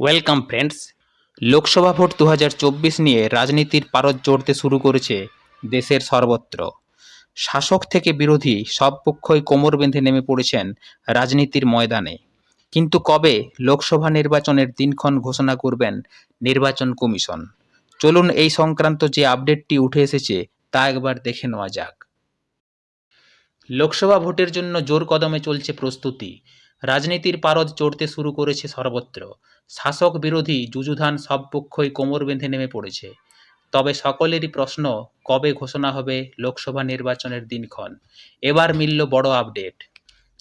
Welcome friends Lok Sabha vote দুহাজার চব্বিশ নিয়ে রাজনীতির পারদ চড়তে শুরু করেছে দেশের সর্বত্র। শাসক থেকে বিরোধী সব পক্ষই কোমর বেঁধে নেমে পড়েছেন রাজনীতির ময়দানে। কিন্তু কবে লোকসভা নির্বাচনের দিনক্ষণ ঘোষণা করবেন নির্বাচন কমিশন? চলুন এই সংক্রান্ত যে আপডেটটি উঠে এসেছে, তা একবার দেখে নেওয়া যাক। লোকসভা ভোটের জন্য জোর কদমে চলছে প্রস্তুতি। রাজনীতির পারদ চড়তে শুরু করেছে সর্বত্র। শাসক বিরোধী যুযুধান সব পক্ষই কোমর বেঁধে নেমে পড়েছে। তবে সকলেরই প্রশ্ন, কবে ঘোষণা হবে লোকসভা নির্বাচনের দিনক্ষণ? এবার মিলল বড় আপডেট।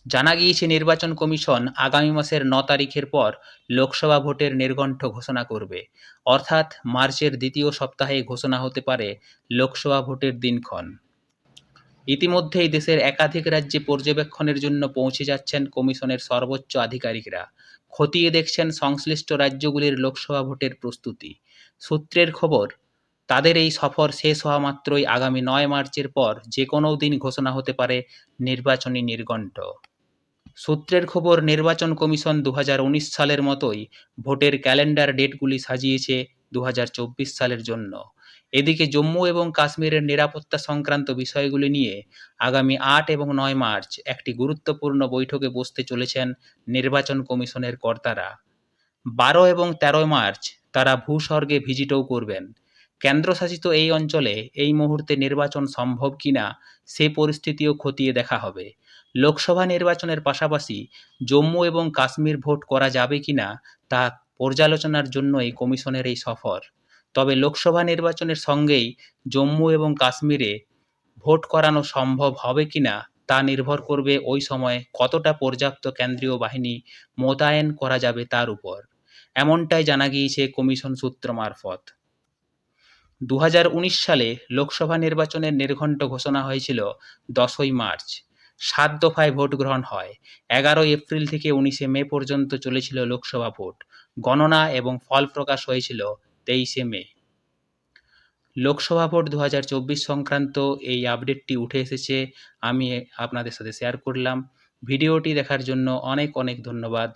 জানা গিয়েছে, নির্বাচন কমিশন আগামী মাসের ন তারিখের পর লোকসভা ভোটের নির্ঘণ্ট ঘোষণা করবে। অর্থাৎ মার্চের দ্বিতীয় সপ্তাহে ঘোষণা হতে পারে লোকসভা ভোটের দিনক্ষণ। ইতিমধ্যেই দেশের একাধিক রাজ্যে পর্যবেক্ষণের জন্য পৌঁছে যাচ্ছেন কমিশনের সর্বোচ্চ আধিকারিকরা। খতিয়ে দেখছেন সংশ্লিষ্ট রাজ্যগুলির লোকসভা ভোটের প্রস্তুতি। সূত্রের খবর, তাদের এই সফর শেষ হওয়া মাত্রই আগামী নয় মার্চের পর যে কোনো দিন ঘোষণা হতে পারে নির্বাচনী নির্ঘণ্ট। সূত্রের খবর, নির্বাচন কমিশন দু হাজার উনিশ সালের মতোই ভোটের ক্যালেন্ডার ডেটগুলি সাজিয়েছে দু হাজার চব্বিশ সালের জন্য। এদিকে জম্মু এবং কাশ্মীরের নিরাপত্তা সংক্রান্ত বিষয়গুলি নিয়ে আগামী আট এবং নয় মার্চ একটি গুরুত্বপূর্ণ বৈঠকে বসতে চলেছেন নির্বাচন কমিশনের কর্তারা। বারো এবং তেরোই মার্চ তারা ভূস্বর্গে ভিজিটও করবেন। কেন্দ্রশাসিত এই অঞ্চলে এই মুহূর্তে নির্বাচন সম্ভব কিনা সে পরিস্থিতিও খতিয়ে দেখা হবে। লোকসভা নির্বাচনের পাশাপাশি জম্মু এবং কাশ্মীর ভোট করা যাবে কিনা তা পর্যালোচনার জন্য এই কমিশনের এই সফর। তবে লোকসভা নির্বাচনের সঙ্গেই জম্মু এবং কাশ্মীরে ভোট করানো সম্ভব হবে কিনা তা নির্ভর করবে ওই সময় কতটা পর্যাপ্ত কেন্দ্রীয় বাহিনী মোতায়েন করা যাবে তার উপর। এমনটাই জানা গিয়েছে কমিশন সূত্র মারফত। দু হাজার উনিশ সালে লোকসভা নির্বাচনের নির্ঘণ্ট ঘোষণা হয়েছিল দশই মার্চ। সাত দফায় ভোট গ্রহণ হয়। এগারোই এপ্রিল থেকে উনিশে মে পর্যন্ত চলেছিল লোকসভা ভোট। গণনা এবং ফল প্রকাশ হয়েছিল তেইশে মে। লোকসভা ভোট দু হাজার চব্বিশ সংক্রান্ত এই আপডেটটি উঠে এসেছে, আমি আপনাদের সাথে শেয়ার করলাম। ভিডিওটি দেখার জন্য অনেক অনেক ধন্যবাদ।